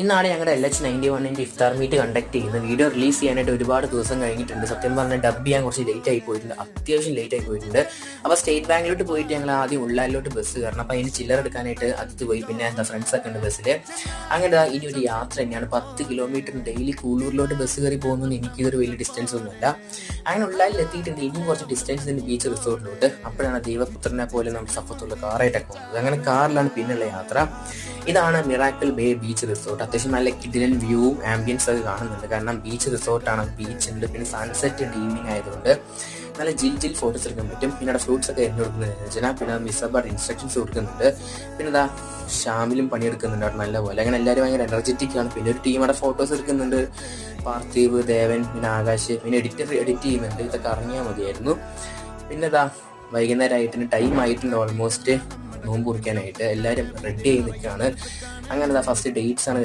ഇന്നാണ് ഞങ്ങളുടെ L H ninety വണ്ണിന്റെ ഇഫ്താർ മീറ്റ് കണ്ടക്ട് ചെയ്യുന്നത്. വീഡിയോ റിലീസ് ചെയ്യാനായിട്ട് ഒരുപാട് ദിവസം കഴിഞ്ഞിട്ടുണ്ട്. സത്യം പറഞ്ഞാൽ ഡബ് ചെയ്യാൻ കുറച്ച് ലേറ്റ് ആയി പോയിട്ടുണ്ട്. അത്യാവശ്യം ലേറ്റ് ആയി പോയിട്ടുണ്ട്. അപ്പോൾ സ്റ്റേറ്റ് ബാങ്കിലോട്ട് പോയിട്ട് ഞങ്ങൾ ആദ്യം ഉള്ളാലിലോട്ട് ബസ് കയറണം. അപ്പോൾ അതിന് ചില്ലർ എടുക്കാനായിട്ട് അതിത്ത് പോയി. പിന്നെ എന്താ ഫ്രണ്ട്സൊക്കെ ഉണ്ട് ബസ്സിൽ അങ്ങനെ ഇനി ഒരു യാത്ര തന്നെയാണ്. പത്ത് കിലോമീറ്റർ ഡെയിലി കൂളൂരിലോട്ട് ബസ് കയറി പോകുന്നത് എനിക്കിതൊരു വലിയ ഡിസ്റ്റൻസ് ഒന്നുമില്ല. അങ്ങനെ ഉള്ളാലിൽ എത്തിയിട്ടുണ്ട് ഇനിയും കുറച്ച് ഡിസ്റ്റൻസ് തന്നെ ബീച്ച് റിസോർട്ടിലോട്ട് അപ്പോഴാണ് ദൈവപുത്രനെ പോലെ നമ്മൾ സഫത്തുള്ള കാറായിട്ടൊക്കെ പോകുന്നത് അങ്ങനെ കാറിലാണ് പിന്നുള്ള യാത്ര. ഇതാണ് മിറാക്കിൾ ബേ ബീച്ച് റിസോർട്ട്. അത്യാവശ്യം നല്ല കിഡിലൻ വ്യൂവും ആംബിയൻസ് ഒക്കെ കാണുന്നുണ്ട്. കാരണം ബീച്ച് റിസോർട്ടാണ്. ബീച്ച് ഉണ്ട്. പിന്നെ സൺസെറ്റ് ഈവനിങ് ആയതുകൊണ്ട് നല്ല ജിൽ ജിൽ ഫോട്ടോസ് എടുക്കാൻ പറ്റും. പിന്നെ അവിടെ ഫ്രൂട്ട്സ് ഒക്കെ എന്നു കൊടുക്കുന്നുണ്ട് രചന. പിന്നെ മിസ്സബാർ ഇൻസ്ട്രക്ഷൻസ് കൊടുക്കുന്നുണ്ട്. പിന്നെ ഇതാ ഷാമിലും പണിയെടുക്കുന്നുണ്ട് അവിടെ നല്ലപോലെ. അങ്ങനെ എല്ലാവരും ഭയങ്കര എനർജറ്റിക് ആണ്. പിന്നെ ഒരു ടീം അവിടെ ഫോട്ടോസ് എടുക്കുന്നുണ്ട്. പാർത്ഥീവ് ദേവൻ പിന്നെ ആകാശ്. പിന്നെ എഡിറ്റർ എഡിറ്റ് ചെയ്യുന്നുണ്ട് ഇതൊക്കെ അറിഞ്ഞാൽ മതിയായിരുന്നു. പിന്നെ ഇതാ വൈകുന്നേരം ആയിട്ടുണ്ട് ടൈം ആയിട്ടുണ്ട് ഓൾമോസ്റ്റ് നോമ്പ് കുറിക്കാനായിട്ട് എല്ലാവരും റെഡി ആയി നിൽക്കുകയാണ് അങ്ങനെ ഫസ്റ്റ് ഡേറ്റ്സ് ആണ്